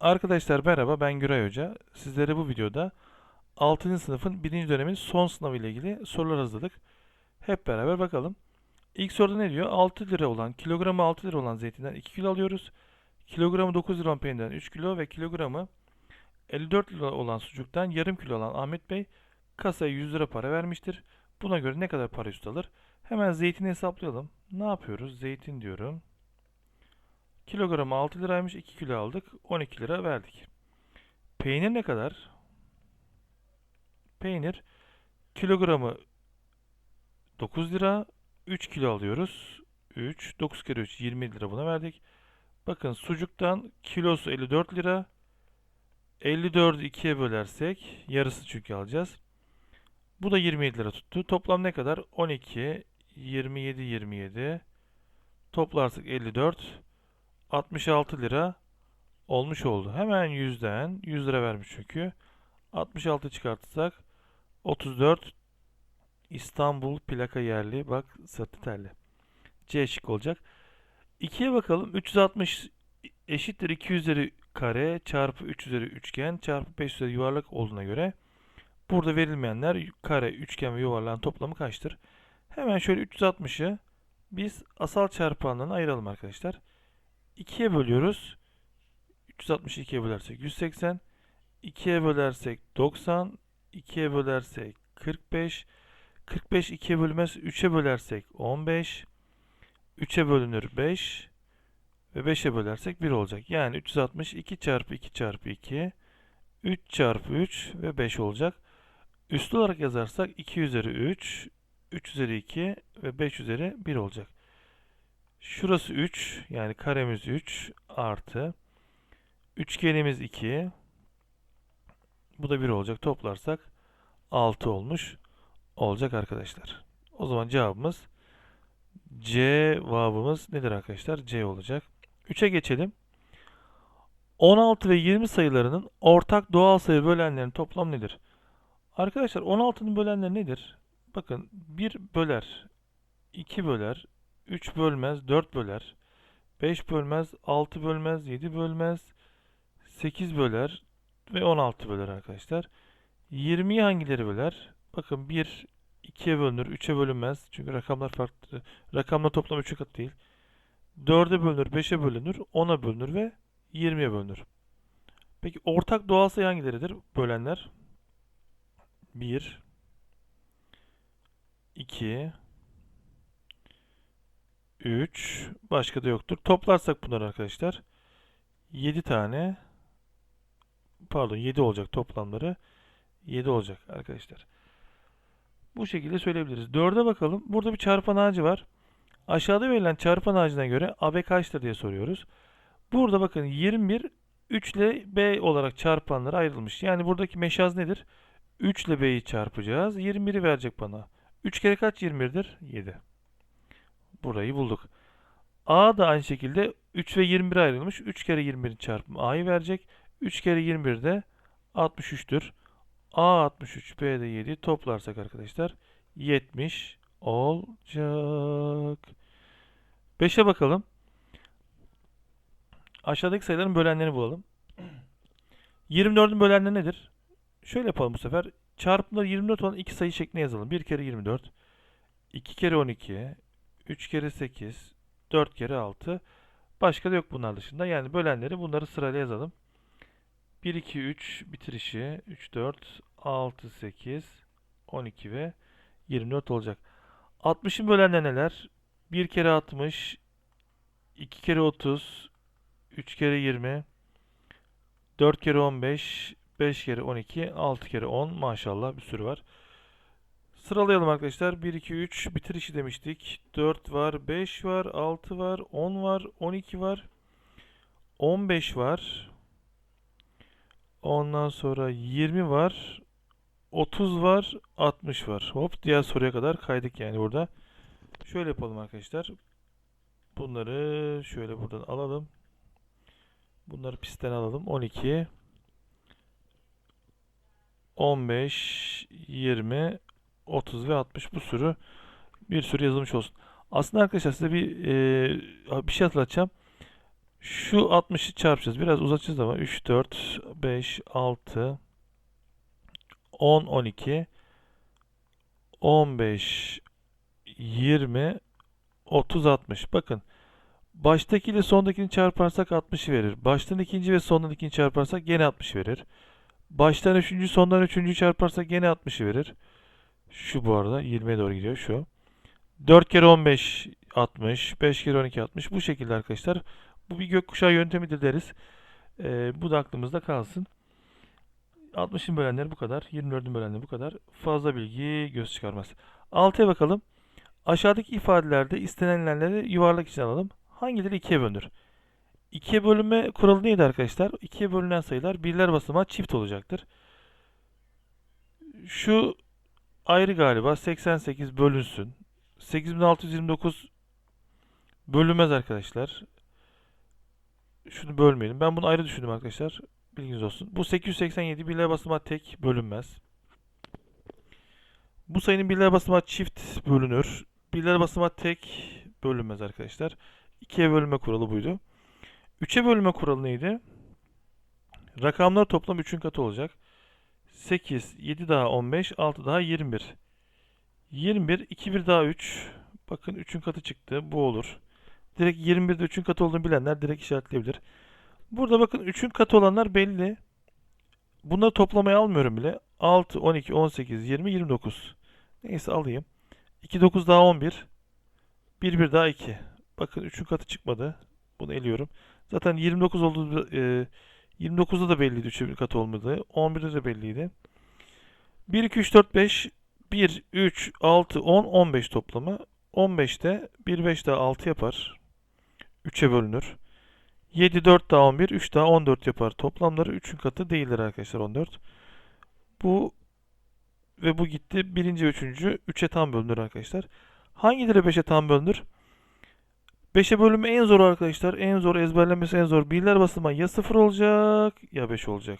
Arkadaşlar merhaba ben Güray Hoca. Sizlere bu videoda 6. sınıfın 1. dönemin son sınavı ile ilgili sorular hazırladık. Hep beraber bakalım. İlk soruda ne diyor? 6 lira olan, kilogramı 6 lira olan zeytinden 2 kilo alıyoruz. Kilogramı 9 lira olan peynirden 3 kilo ve kilogramı 54 lira olan sucuktan yarım kilo alan Ahmet Bey kasaya 100 lira para vermiştir. Buna göre ne kadar para üstü alır? Hemen zeytini hesaplayalım. Ne yapıyoruz? Zeytin diyorum. Kilogramı 6 liraymış. 2 kilo aldık. 12 lira verdik. Peynir ne kadar? Peynir kilogramı 9 lira. 3 kilo alıyoruz. 3. 9 kere 3 20 lira buna verdik. Bakın sucuktan kilosu 54 lira. 54'ü 2'ye bölersek yarısı çünkü alacağız. Bu da 27 lira tuttu. Toplam ne kadar? 12, 27, 27. Toplarsak 54. 66 lira olmuş oldu. Hemen 100'den 100 lira vermiş çünkü. 66 çıkartırsak 34 İstanbul plaka yerli. Bak sırtı telli. C şık olacak. 2'ye bakalım. 360 eşittir 2 üzeri kare çarpı 3 üzeri üçgen çarpı 5 üzeri yuvarlak olduğuna göre burada verilmeyenler kare, üçgen ve yuvarlağın toplamı kaçtır? Hemen şöyle 360'ı biz asal çarpanlarına ayıralım arkadaşlar. 2'ye bölüyoruz. 360'ı 2'ye bölersek 180. 2'ye bölersek 90. 2'ye bölersek 45. 45 2'ye bölmez. 3'e bölersek 15. 3'e bölünür 5. Ve 5'e bölersek 1 olacak. Yani 360 2 çarpı 2 çarpı 2. 3 çarpı 3 ve 5 olacak. Üstü olarak yazarsak 2 üzeri 3. 3 üzeri 2 ve 5 üzeri 1 olacak. Şurası 3 yani karemiz 3 artı üçgenimiz 2 bu da 1 olacak toplarsak 6 olmuş olacak arkadaşlar. O zaman cevabımız cevabımız nedir arkadaşlar? C olacak. 3'e geçelim. 16 ve 20 sayılarının ortak doğal sayı bölenlerinin toplam nedir? Arkadaşlar 16'nın bölenleri nedir? Bakın 1 böler, 2 böler, 3 bölmez, 4 böler. 5 bölmez, 6 bölmez, 7 bölmez, 8 böler ve 16 böler arkadaşlar. 20'yi hangileri böler? Bakın 1 2'ye bölünür, 3'e bölünmez. Çünkü rakamlar farklı. Rakamla toplam 3'e kat değil. 4'e bölünür, 5'e bölünür, 10'a bölünür ve 20'ye bölünür. Peki ortak doğal sayı hangileridir? Bölenler 1 2 3 başka da yoktur. Toplarsak bunları arkadaşlar 7 tane pardon 7 olacak toplamları 7 olacak arkadaşlar. Bu şekilde söyleyebiliriz. 4'e bakalım. Burada bir çarpan ağacı var. Aşağıda verilen çarpan ağacına göre AB kaçtır diye soruyoruz. Burada bakın 21 3 ile B olarak çarpanlara ayrılmış. Yani buradaki meşaz nedir? 3 ile B'yi çarpacağız. 21'i verecek bana. 3 kere kaç 21'dir? 7. Burayı bulduk. A da aynı şekilde 3 ve 21 ayrılmış. 3 kere 21'in çarpımı A'yı verecek. 3 kere 21 de 63'tür. A 63, B de 7 toplarsak arkadaşlar 70 olacak. 5'e bakalım. Aşağıdaki sayıların bölenlerini bulalım. 24'ün bölenleri nedir? Şöyle yapalım bu sefer. Çarpımları 24 olan iki sayı şeklinde yazalım. 1 kere 24, 2 kere 12, 3 kere 8, 4 kere 6. Başka da yok bunlar dışında. Yani bölenleri bunları sırayla yazalım. 1, 2, 3 bitirişi. 3, 4, 6, 8, 12 ve 24 olacak. 60'ın bölenleri neler? 1 kere 60, 2 kere 30, 3 kere 20, 4 kere 15, 5 kere 12, 6 kere 10 maşallah bir sürü var. Sıralayalım arkadaşlar. 1, 2, 3 bitirişi demiştik. 4 var, 5 var, 6 var, 10 var, 12 var. 15 var. Ondan sonra 20 var. 30 var, 60 var. Hop diğer soruya kadar kaydık yani burada. Şöyle yapalım arkadaşlar. Bunları şöyle buradan alalım. Bunları pistten alalım. 12 15 20 30 ve 60 bu sürü bir sürü yazılmış olsun. Aslında arkadaşlar size bir e, bir şey hatırlatacağım. Şu 60'ı çarpacağız. Biraz uzatacağız ama 3, 4, 5, 6, 10, 12, 15, 20, 30, 60. Bakın. Baştaki ile sondakini çarparsak 60'ı verir. Baştan ikinci ve sondan ikinci çarparsak gene 60 verir. Baştan üçüncü sondan üçüncü çarparsak gene 60'ı verir. Şu bu arada 20'ye doğru gidiyor şu. 4 kere 15 60, 5 kere 12 60. Bu şekilde arkadaşlar. Bu bir gökkuşağı yöntemidir deriz. Ee, bu da aklımızda kalsın. 60'ın bölenleri bu kadar. 24'ün bölenleri bu kadar. Fazla bilgi göz çıkarmaz. 6'ya bakalım. Aşağıdaki ifadelerde istenilenleri yuvarlak için alalım. Hangileri ikiye bölünür? İkiye bölünme kuralı neydi arkadaşlar? İkiye bölünen sayılar birler basamağı çift olacaktır. Şu ayrı galiba 88 bölünsün. 8629 bölünmez arkadaşlar. Şunu bölmeyelim. Ben bunu ayrı düşündüm arkadaşlar. Bilginiz olsun. Bu 887 birler basamağı tek bölünmez. Bu sayının birler basamağı çift bölünür. Birler basamağı tek bölünmez arkadaşlar. 2'ye bölünme kuralı buydu. 3'e bölünme kuralı neydi? Rakamlar toplam 3'ün katı olacak. 8, 7 daha 15, 6 daha 21. 21, 2 bir daha 3. Bakın 3'ün katı çıktı. Bu olur. Direkt 21'de 3'ün katı olduğunu bilenler direkt işaretleyebilir. Burada bakın 3'ün katı olanlar belli. Bunları toplamaya almıyorum bile. 6, 12, 18, 20, 29. Neyse alayım. 2, 9 daha 11. 1, 1 daha 2. Bakın 3'ün katı çıkmadı. Bunu eliyorum. Zaten 29 olduğu e, 29'da da belliydi 3'ün katı olmadığı. 11'de de belliydi. 1, 2, 3, 4, 5. 1, 3, 6, 10, 15 toplamı. 15'te 1, 5 daha 6 yapar. 3'e bölünür. 7, 4 daha 11, 3 daha 14 yapar. Toplamları 3'ün katı değildir arkadaşlar 14. Bu ve bu gitti. Birinci ve üçüncü 3'e tam bölünür arkadaşlar. Hangileri 5'e tam bölünür? 5'e bölümü en zor arkadaşlar. En zor ezberlemesi en zor. Birler basamağı ya 0 olacak ya 5 olacak.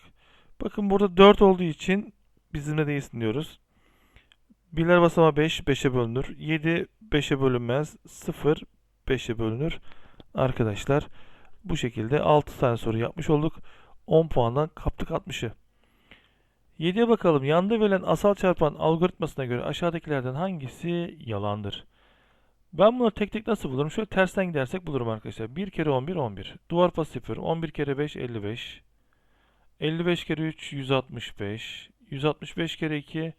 Bakın burada 4 olduğu için bizimle değilsin diyoruz. Birler basamağı 5 5'e bölünür. 7 5'e bölünmez. 0 5'e bölünür. Arkadaşlar bu şekilde 6 tane soru yapmış olduk. 10 puandan kaptık 60'ı. 7'ye bakalım. Yanda verilen asal çarpan algoritmasına göre aşağıdakilerden hangisi yalandır? Ben bunu tek tek nasıl bulurum? Şöyle tersten gidersek bulurum arkadaşlar. 1 kere 11 11. Duvar pası yapıyorum. 11 kere 5 55. 55 kere 3 165. 165 kere 2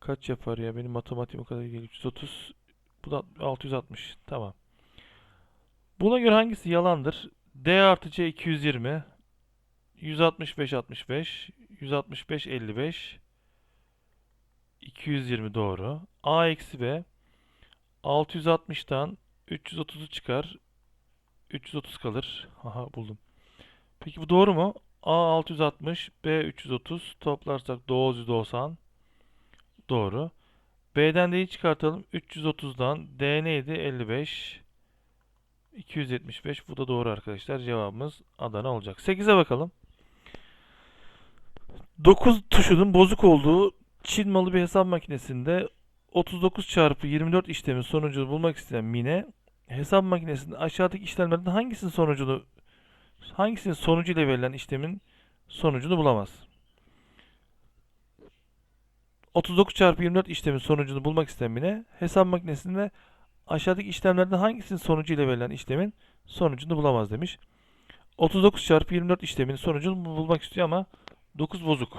kaç yapar ya? Benim matematiğim o kadar değil. 330. Bu da 660. Tamam. Buna göre hangisi yalandır? D artı C 220. 165 65. 165 55. 220 doğru. A eksi B 660'tan 330'u çıkar. 330 kalır. Aha buldum. Peki bu doğru mu? A 660, B 330 toplarsak 990. Doğru. B'den D'yi çıkartalım. 330'dan D neydi? 55. 275. Bu da doğru arkadaşlar. Cevabımız Adana olacak. 8'e bakalım. 9 tuşunun bozuk olduğu Çin malı bir hesap makinesinde 39 çarpı 24 işlemin sonucunu bulmak isteyen Mine hesap makinesinde aşağıdaki işlemlerden hangisinin sonucunu hangisinin sonucu ile verilen işlemin sonucunu bulamaz. 39 çarpı 24 işlemin sonucunu bulmak isteyen Mine hesap makinesinde aşağıdaki işlemlerden hangisinin sonucu ile verilen işlemin sonucunu bulamaz demiş. 39 çarpı 24 işlemin sonucunu bulmak istiyor ama 9 bozuk.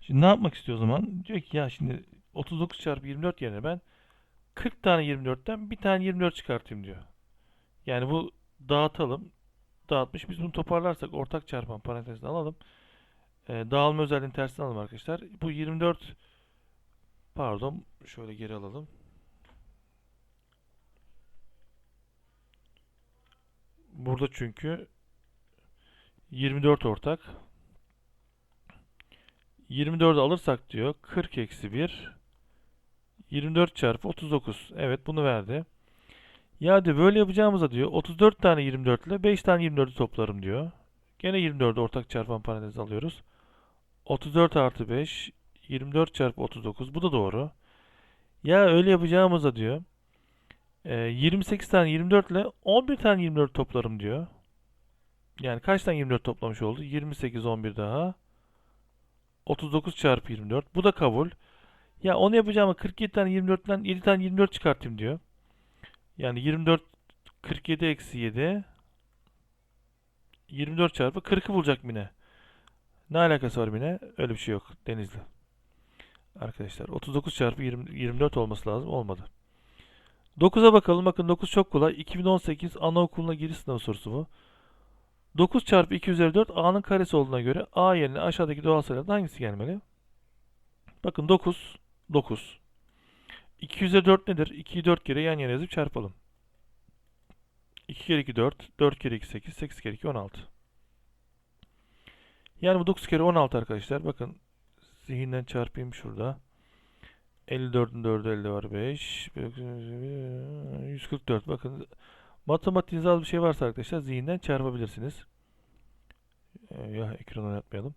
Şimdi ne yapmak istiyor o zaman? Diyor ki ya şimdi 39 çarpı 24 yerine ben 40 tane 24'ten bir tane 24 çıkartayım diyor. Yani bu dağıtalım. Dağıtmış. Biz bunu toparlarsak ortak çarpan parantezine alalım. Ee, dağılma özelliğini tersine alalım arkadaşlar. Bu 24 pardon şöyle geri alalım. Burada çünkü 24 ortak. 24'ü alırsak diyor 40 eksi 1 24 çarpı 39. Evet bunu verdi. Ya diyor böyle yapacağımıza diyor 34 tane 24 ile 5 tane 24'ü toplarım diyor. Gene 24'ü ortak çarpan parantez alıyoruz. 34 artı 5 24 çarpı 39 bu da doğru. Ya öyle yapacağımıza diyor Ee, 28 tane 24 ile 11 tane 24 toplarım diyor. Yani kaç tane 24 toplamış oldu? 28, 11 daha. 39 çarpı 24. Bu da kabul. Ya onu yapacağıma 47 tane 24'ten 7 tane 24 çıkartayım diyor. Yani 24 47 eksi 7 24 çarpı 40'ı bulacak Mine. Ne alakası var Mine? Öyle bir şey yok. Denizli. Arkadaşlar 39 çarpı 20, 24 olması lazım. Olmadı. 9'a bakalım. Bakın 9 çok kolay. 2018 anaokuluna giriş sınavı sorusu bu. 9 çarpı 2 üzeri 4 a'nın karesi olduğuna göre a yerine aşağıdaki doğal sayılardan hangisi gelmeli? Bakın 9 9 2 üzeri 4 nedir? 2'yi 4 kere yan yana yazıp çarpalım. 2 kere 2 4 4 kere 2 8 8 kere 2 16 Yani bu 9 kere 16 arkadaşlar. Bakın zihinden çarpayım şurada. 54'ün 4'ü elde var 5. 144. Bakın matematiğiniz az bir şey varsa arkadaşlar zihinden çarpabilirsiniz. Ya ekran oynatmayalım.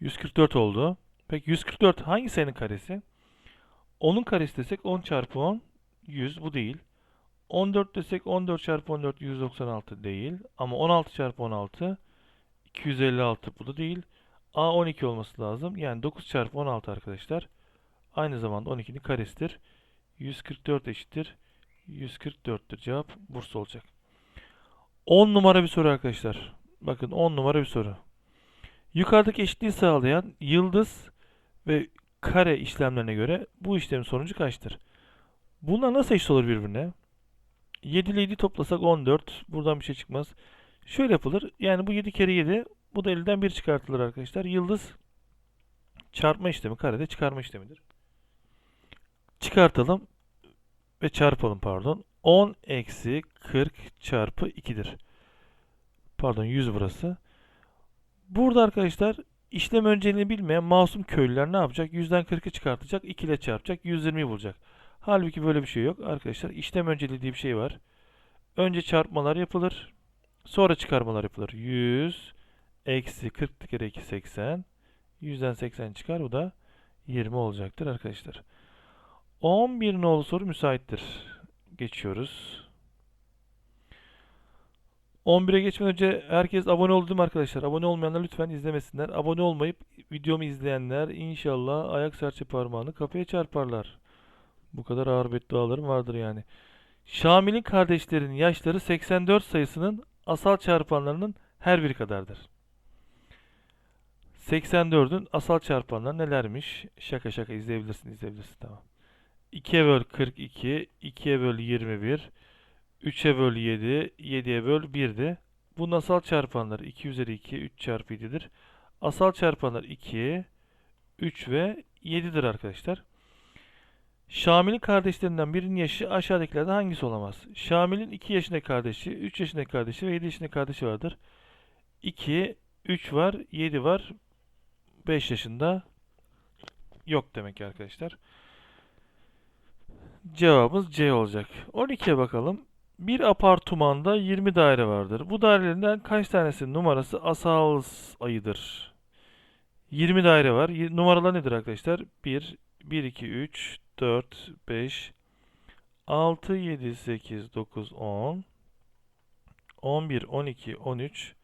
144 oldu. Peki 144 hangi sayının karesi? 10'un karesi desek 10 çarpı 10 100 bu değil. 14 desek 14 çarpı 14 196 değil. Ama 16 çarpı 16 256 bu da değil. A 12 olması lazım. Yani 9 çarpı 16 arkadaşlar. Aynı zamanda 12'nin karesidir. 144 eşittir. 144'tür cevap Bursa olacak. 10 numara bir soru arkadaşlar. Bakın 10 numara bir soru. Yukarıdaki eşitliği sağlayan yıldız ve kare işlemlerine göre bu işlemin sonucu kaçtır? Bunlar nasıl eşit olur birbirine? 7 ile 7 toplasak 14. Buradan bir şey çıkmaz. Şöyle yapılır. Yani bu 7 kere 7. Bu da elden 1 çıkartılır arkadaşlar. Yıldız çarpma işlemi karede çıkarma işlemidir. Çıkartalım ve çarpalım pardon. 10 eksi 40 çarpı 2'dir. Pardon 100 burası. Burada arkadaşlar işlem önceliğini bilmeyen masum köylüler ne yapacak? 100'den 40'ı çıkartacak. 2 ile çarpacak. 120'yi bulacak. Halbuki böyle bir şey yok. Arkadaşlar işlem önceliği diye bir şey var. Önce çarpmalar yapılır. Sonra çıkarmalar yapılır. 100 eksi 40 kere 2 80. 100'den 80 çıkar. Bu da 20 olacaktır arkadaşlar. 11 nolu soru müsaittir. Geçiyoruz. 11'e geçmeden önce herkes abone oldu arkadaşlar? Abone olmayanlar lütfen izlemesinler. Abone olmayıp videomu izleyenler inşallah ayak serçe parmağını kapıya çarparlar. Bu kadar ağır beddualarım vardır yani. Şamil'in kardeşlerinin yaşları 84 sayısının asal çarpanlarının her biri kadardır. 84'ün asal çarpanları nelermiş? Şaka şaka izleyebilirsin izleyebilirsin tamam. 2'ye böl 42, 2'ye böl 21, 3'e böl 7, 7'ye böl 1'di. Bunun asal çarpanları 2 üzeri 2, 3 çarpı 7'dir. Asal çarpanlar 2, 3 ve 7'dir arkadaşlar. Şamil'in kardeşlerinden birinin yaşı aşağıdakilerden hangisi olamaz? Şamil'in 2 yaşındaki kardeşi, 3 yaşındaki kardeşi ve 7 yaşındaki kardeşi vardır. 2, 3 var, 7 var, 5 yaşında yok demek ki arkadaşlar. Cevabımız C olacak. 12'ye bakalım. Bir apartmanda 20 daire vardır. Bu dairelerinden kaç tanesinin numarası asal sayıdır? 20 daire var. Numaralar nedir arkadaşlar? 1, 1, 2, 3, 4, 5, 6, 7, 8, 9, 10, 11, 12, 13,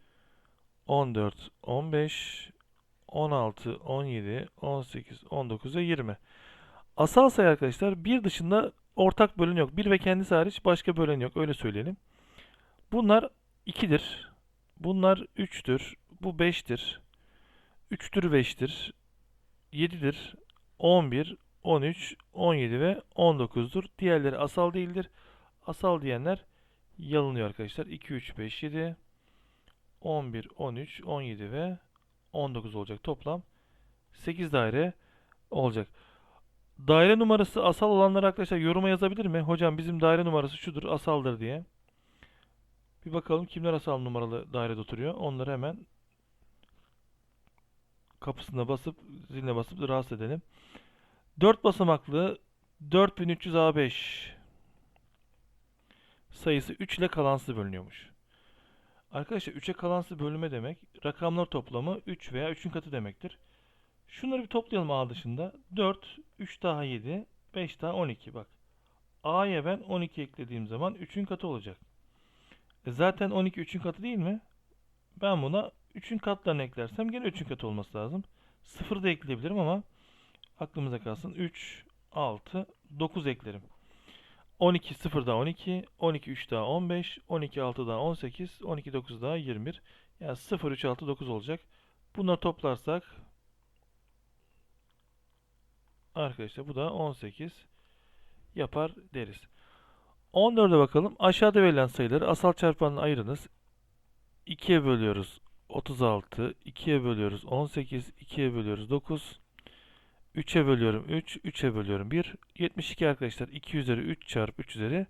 14, 15, 16, 17, 18, 19 ve 20. Asal sayı arkadaşlar bir dışında ortak bölen yok. Bir ve kendisi hariç başka bölen yok. Öyle söyleyelim. Bunlar 2'dir. Bunlar 3'tür. Bu 5'tir. 3'tür 5'tir. 7'dir. 11, 13, 17 ve 19'dur. Diğerleri asal değildir. Asal diyenler yalınıyor arkadaşlar. 2, 3, 5, 7, 11, 13, 17 ve 19 olacak. Toplam 8 daire olacak. Daire numarası asal olanlar arkadaşlar yoruma yazabilir mi? Hocam bizim daire numarası şudur, asaldır diye. Bir bakalım kimler asal numaralı dairede oturuyor. Onları hemen kapısına basıp, ziline basıp rahatsız edelim. 4 basamaklı 4300 A5 sayısı 3 ile kalansız bölünüyormuş. Arkadaşlar 3'e kalansız bölünme demek rakamlar toplamı 3 veya 3'ün katı demektir. Şunları bir toplayalım A dışında. 4, 3 daha 7, 5 daha 12 bak. A'ya ben 12 eklediğim zaman 3'ün katı olacak. E zaten 12 3'ün katı değil mi? Ben buna 3'ün katlarını eklersem gene 3'ün katı olması lazım. 0 da ekleyebilirim ama aklımıza kalsın. 3, 6, 9 eklerim. 12 0 daha 12, 12 3 daha 15, 12 6 daha 18, 12 9 daha 21. Yani 0 3 6 9 olacak. Bunları toplarsak arkadaşlar bu da 18 yapar deriz. 14'e bakalım. Aşağıda verilen sayıları asal çarpanına ayırınız. 2'ye bölüyoruz 36, 2'ye bölüyoruz 18, 2'ye bölüyoruz 9, 3'e bölüyorum 3, 3'e bölüyorum 1. 72 arkadaşlar 2 üzeri 3 çarpı 3 üzeri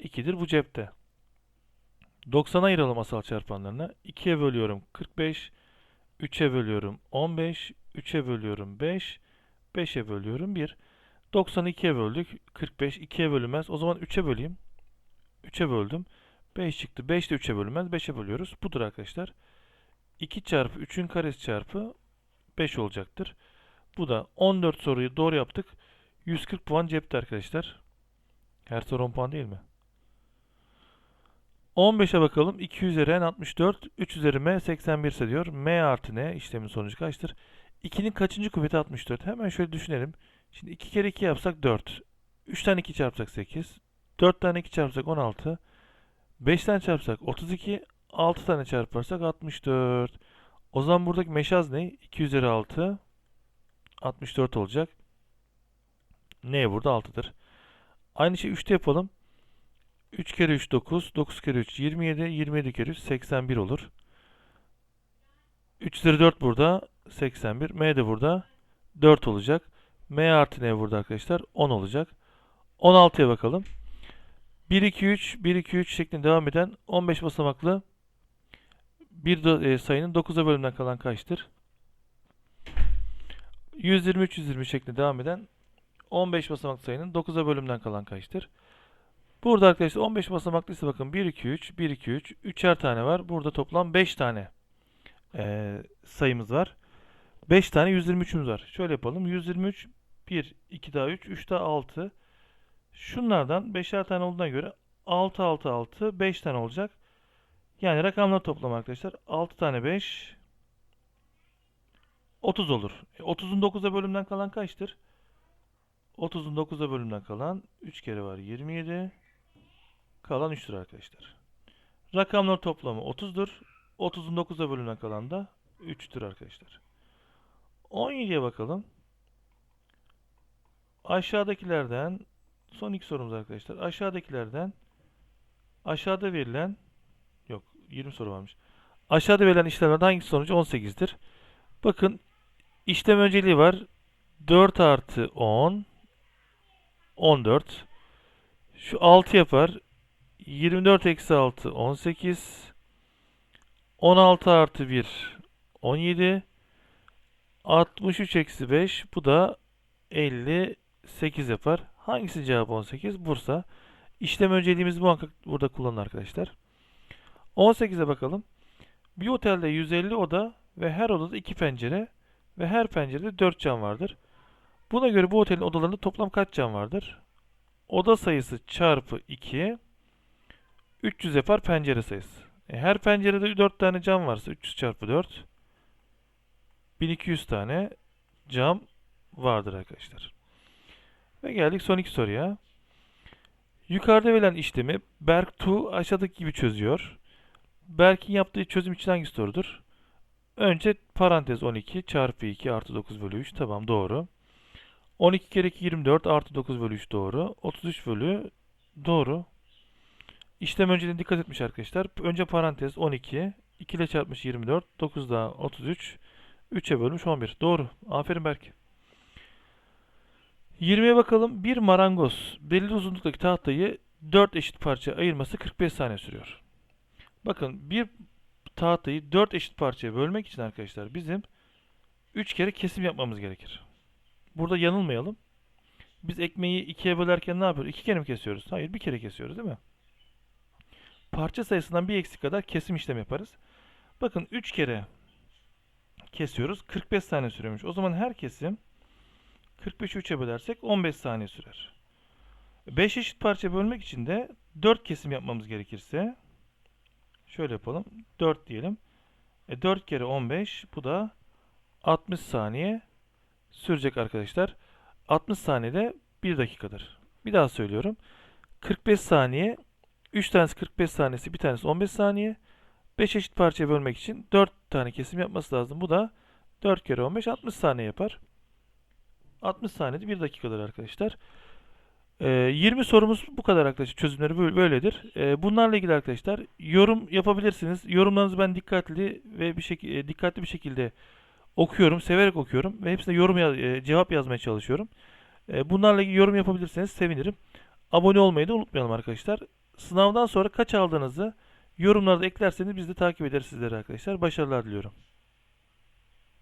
2'dir bu cepte. 90'a ayıralım asal çarpanlarına. 2'ye bölüyorum 45, 3'e bölüyorum 15, 3'e bölüyorum 5, 5'e bölüyorum 1. 90'ı 2'ye böldük. 45 2'ye bölünmez. O zaman 3'e böleyim. 3'e böldüm. 5 çıktı. 5 de 3'e bölünmez. 5'e bölüyoruz. Budur arkadaşlar. 2 çarpı 3'ün karesi çarpı 5 olacaktır. Bu da 14 soruyu doğru yaptık. 140 puan cepte arkadaşlar. Her soru 10 puan değil mi? 15'e bakalım. 2 üzeri n 64. 3 üzeri m 81 ise diyor. m artı n işlemin sonucu kaçtır? 2'nin kaçıncı kuvveti 64? Hemen şöyle düşünelim. Şimdi 2 kere 2 yapsak 4. 3 tane 2 çarpsak 8. 4 tane 2 çarpsak 16. 5 tane çarpsak 32. 6 tane çarparsak 64. O zaman buradaki meşaz ne? 2 üzeri 6. 64 olacak. Ne burada 6'dır. Aynı şey 3'te yapalım. 3 kere 3 9. 9 kere 3 27. 27 kere 3 81 olur. 3 üzeri 4 burada. 81. M de burada. 4 olacak. M artı N burada arkadaşlar 10 olacak. 16'ya bakalım. 1 2 3 1 2 3 şeklinde devam eden 15 basamaklı bir e, sayının 9'a bölümden kalan kaçtır? 123 120 şeklinde devam eden 15 basamaklı sayının 9'a bölümden kalan kaçtır? Burada arkadaşlar 15 basamaklıysa bakın 1 2 3 1 2 3 3'er tane var. Burada toplam 5 tane e, sayımız var. 5 tane 123'ümüz var. Şöyle yapalım. 123 1, 2 daha 3, 3 daha 6. Şunlardan 5'er tane olduğuna göre 6, 6, 6, 5 tane olacak. Yani rakamlar toplam arkadaşlar. 6 tane 5, 30 olur. E, 30'un 9'a bölümden kalan kaçtır? 30'un 9'a bölümden kalan 3 kere var 27. Kalan 3'tür arkadaşlar. Rakamlar toplamı 30'dur. 30'un 9'a bölümden kalan da 3'tür arkadaşlar. 17'ye bakalım. Aşağıdakilerden son iki sorumuz arkadaşlar. Aşağıdakilerden aşağıda verilen yok 20 soru varmış. Aşağıda verilen işlemlerden hangisi sonucu 18'dir? Bakın işlem önceliği var. 4 artı 10 14 şu 6 yapar. 24 eksi 6 18 16 artı 1 17 63 eksi 5 bu da 58 yapar. Hangisi cevap 18? Bursa. İşlem önceliğimiz muhakkak burada kullanın arkadaşlar. 18'e bakalım. Bir otelde 150 oda ve her odada 2 pencere ve her pencerede 4 cam vardır. Buna göre bu otelin odalarında toplam kaç cam vardır? Oda sayısı çarpı 2 300 yapar pencere sayısı. E her pencerede 4 tane cam varsa 300 çarpı 4 1200 tane cam vardır arkadaşlar. Ve geldik son iki soruya. Yukarıda verilen işlemi Berk Tu aşağıdaki gibi çözüyor. Berk'in yaptığı çözüm için hangisi doğrudur? Önce parantez 12 çarpı 2 artı 9 bölü 3 tamam doğru. 12 kere 2 24 artı 9 bölü 3 doğru. 33 bölü doğru. İşlem önceliğine dikkat etmiş arkadaşlar. Önce parantez 12 2 ile çarpmış 24 9 daha 33 3'e bölmüş 11. Doğru. Aferin Berk. 20'ye bakalım. Bir marangoz belirli uzunluktaki tahtayı 4 eşit parçaya ayırması 45 saniye sürüyor. Bakın bir tahtayı 4 eşit parçaya bölmek için arkadaşlar bizim 3 kere kesim yapmamız gerekir. Burada yanılmayalım. Biz ekmeği ikiye bölerken ne yapıyoruz? İki kere mi kesiyoruz? Hayır bir kere kesiyoruz değil mi? Parça sayısından bir eksik kadar kesim işlemi yaparız. Bakın 3 kere kesiyoruz. 45 saniye sürüyormuş. O zaman her kesim 45'i 3'e bölersek 15 saniye sürer. 5 eşit parça bölmek için de 4 kesim yapmamız gerekirse şöyle yapalım. 4 diyelim. E 4 kere 15 bu da 60 saniye sürecek arkadaşlar. 60 saniyede 1 dakikadır. Bir daha söylüyorum. 45 saniye 3 tanesi 45 saniyesi bir tanesi 15 saniye. 5 eşit parçaya bölmek için 4 tane kesim yapması lazım. Bu da 4 kere 15 60 saniye yapar. 60 saniyede 1 dakikadır arkadaşlar. Ee, 20 sorumuz bu kadar arkadaşlar. Çözümleri böyle- böyledir. Ee, bunlarla ilgili arkadaşlar yorum yapabilirsiniz. Yorumlarınızı ben dikkatli ve bir şekilde dikkatli bir şekilde okuyorum, severek okuyorum ve hepsine yorum yaz- e, cevap yazmaya çalışıyorum. E, bunlarla ilgili yorum yapabilirseniz sevinirim. Abone olmayı da unutmayalım arkadaşlar. Sınavdan sonra kaç aldığınızı yorumlarda eklerseniz biz de takip ederiz sizleri arkadaşlar. Başarılar diliyorum.